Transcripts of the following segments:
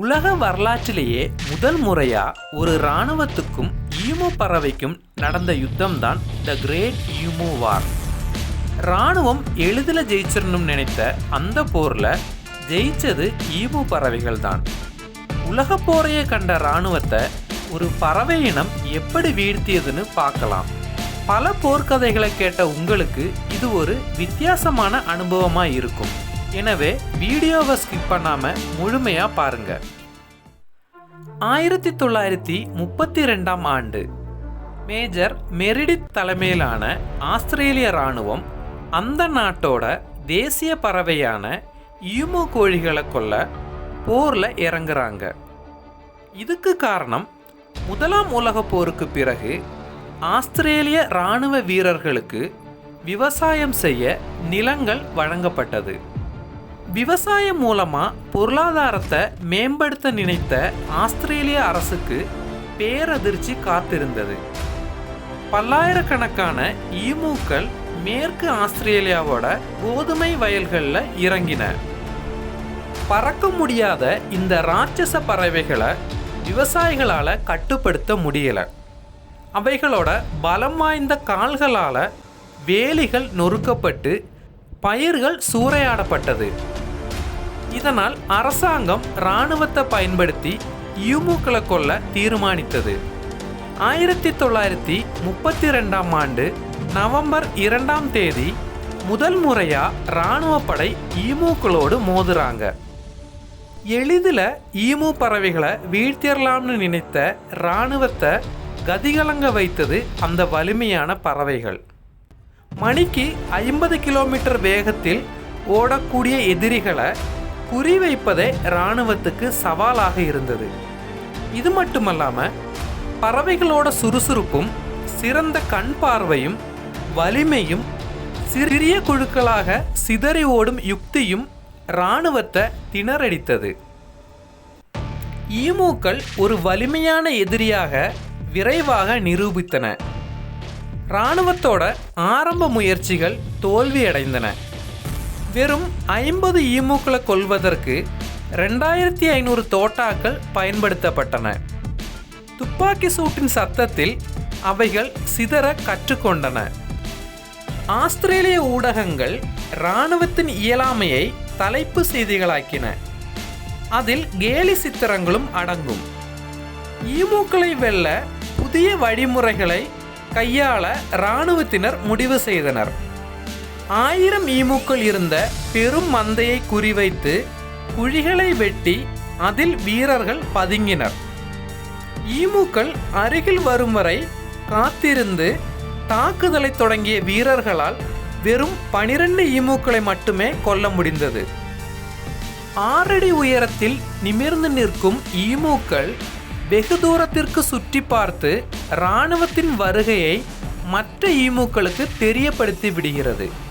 உலக வரலாற்றிலேயே முதல் முறையா ஒரு இராணுவத்துக்கும் ஈமு பறவைக்கும் நடந்த யுத்தம் தான் த கிரேட் ஈமு வார் இராணுவம் எளிதில் ஜெயிச்சிடணும்னு நினைத்த அந்த போரில் ஜெயிச்சது ஈமு பறவைகள் தான் உலக போரையே கண்ட இராணுவத்தை ஒரு பறவை இனம் எப்படி வீழ்த்தியதுன்னு பார்க்கலாம். பல போர்க்கதைகளை கேட்ட உங்களுக்கு இது ஒரு வித்தியாசமான அனுபவமாக இருக்கும். எனவே வீடியோவை ஸ்கிப் பண்ணாம முழுமையா பாருங்க. ஆயிரத்தி தொள்ளாயிரத்தி முப்பத்தி ரெண்டாம் ஆண்டு மேஜர் மெரிடித் தலைமையிலான ஆஸ்திரேலிய இராணுவம் அந்த நாட்டோட தேசிய பறவையான ஈமு கோழிகளை கொல்ல போர்ல இறங்குறாங்க. இதுக்கு காரணம் முதலாம் உலகப் போருக்கு பிறகு ஆஸ்திரேலிய இராணுவ வீரர்களுக்கு விவசாயம் செய்ய நிலங்கள் வழங்கப்பட்டது. விவசாயம் மூலமாக பொருளாதாரத்தை மேம்படுத்த நினைத்த ஆஸ்திரேலிய அரசுக்கு பேரதிர்ச்சி காத்திருந்தது. பல்லாயிரக்கணக்கான ஈமூக்கள் மேற்கு ஆஸ்திரேலியாவோட கோதுமை வயல்களில் இறங்கின. பறக்க முடியாத இந்த ராட்சச பறவைகளை விவசாயிகளால் கட்டுப்படுத்த முடியலை. அவைகளோட பலம் வாய்ந்த கால்களால் வேலிகள் நொறுக்கப்பட்டு பயிர்கள் சூறையாடப்பட்டது. இதனால் அரசாங்கம் இராணுவத்தை பயன்படுத்தி ஈமுக்களை கொல்ல தீர்மானித்தது. ஆயிரத்தி தொள்ளாயிரத்தி முப்பத்தி ரெண்டாம் ஆண்டு நவம்பர் இரண்டாம் தேதி முதல் முறையா இராணுவ படை ஈமூக்களோடு மோதுறாங்க. எளிதில் ஈமு பறவைகளை வீழ்த்திடலாம்னு நினைத்த இராணுவத்தை கதிகலங்க வைத்தது அந்த வலிமையான பறவைகள். மணிக்கு ஐம்பது கிலோமீட்டர் வேகத்தில் ஓடக்கூடிய எதிரிகளை குறிவைப்பதே இராணுவத்துக்கு சவாலாக இருந்தது. இது மட்டுமல்லாமல் பறவைகளோட சுறுசுறுப்பும் சிறந்த கண் பார்வையும் வலிமையும் சிறிய குழுக்களாக சிதறி ஓடும் யுக்தியும் இராணுவத்தை திணறடித்தது. ஈமூக்கள் ஒரு வலிமையான எதிரியாக விரைவாக நிரூபித்தன. இராணுவத்தோட ஆரம்ப முயற்சிகள் தோல்வியடைந்தன. வெறும் ஐம்பது ஈமூக்களை கொல்வதற்கு ரெண்டாயிரத்தி ஐநூறு தோட்டாக்கள் பயன்படுத்தப்பட்டன. துப்பாக்கி சூட்டின் சத்தத்தில் அவைகள் சிதற கற்றுக்கொண்டன. ஆஸ்திரேலிய ஊடகங்கள் இராணுவத்தின் இயலாமையை தலைப்பு செய்திகளாக்கின. அதில் கேலி சித்திரங்களும் அடங்கும். ஈமூக்களை வெல்ல புதிய வழிமுறைகளை கையாள இராணுவத்தினர் முடிவு செய்தனர். ஆயிரம் ஈமூக்கள் இருந்த பெரும் மந்தையை குறிவைத்து குழிகளை வெட்டி அதில் வீரர்கள் பதுங்கினர். ஈமூக்கள் அருகில் வரும் வரை காத்திருந்து தாக்குதலை தொடங்கிய வீரர்களால் வெறும் பனிரெண்டு ஈமூக்களை மட்டுமே கொல்ல முடிந்தது. ஆறடி உயரத்தில் நிமிர்ந்து நிற்கும் ஈமூக்கள் வெகு தூரத்திற்கு சுற்றி பார்த்து இராணுவத்தின் வருகையை மற்ற ஈமூக்களுக்கு தெரியப்படுத்தி விடுகிறது.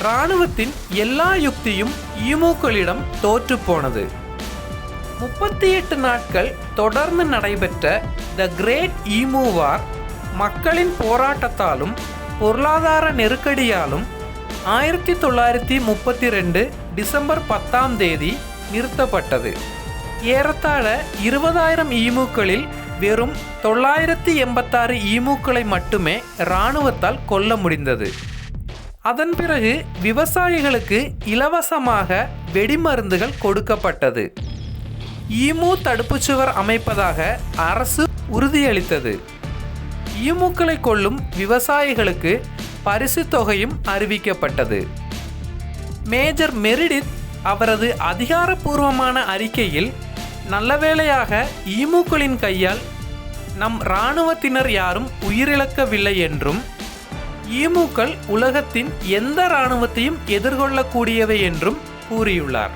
இராணுவத்தின் எல்லா யுக்தியும் ஈமூக்களிடம் தோற்றுப்போனது முப்பத்தி எட்டு நாட்கள் தொடர்ந்து நடைபெற்ற த கிரேட் ஈமூ வார் மக்களின் போராட்டத்தாலும் பொருளாதார நெருக்கடியாலும் ஆயிரத்தி தொள்ளாயிரத்தி முப்பத்தி ரெண்டு டிசம்பர் பத்தாம் தேதி நிறுத்தப்பட்டது. ஏறத்தாழ இருபதாயிரம் ஈமூக்களில் வெறும் தொள்ளாயிரத்தி எண்பத்தாறு ஈமூக்களை மட்டுமே இராணுவத்தால் கொல்ல முடிந்தது. அதன் பிறகு விவசாயிகளுக்கு இலவசமாக வெடிமருந்துகள் கொடுக்கப்பட்டது. ஈமு தடுப்புச்சுவர் அமைப்பதாக அரசு உறுதியளித்தது. ஈமுக்களை கொள்ளும் விவசாயிகளுக்கு பரிசு தொகையும் அறிவிக்கப்பட்டது. மேஜர் மெரிடித் அவரது அதிகாரப்பூர்வமான அறிக்கையில் நல்லவேளையாக ஈமுக்களின் கையால் நம் இராணுவத்தினர் யாரும் உயிரிழக்கவில்லை என்றும் ஈமுக்கள் உலகத்தின் எந்த இராணுவத்தையும் எதிர்கொள்ளக்கூடியவை என்றும் கூறியுள்ளார்.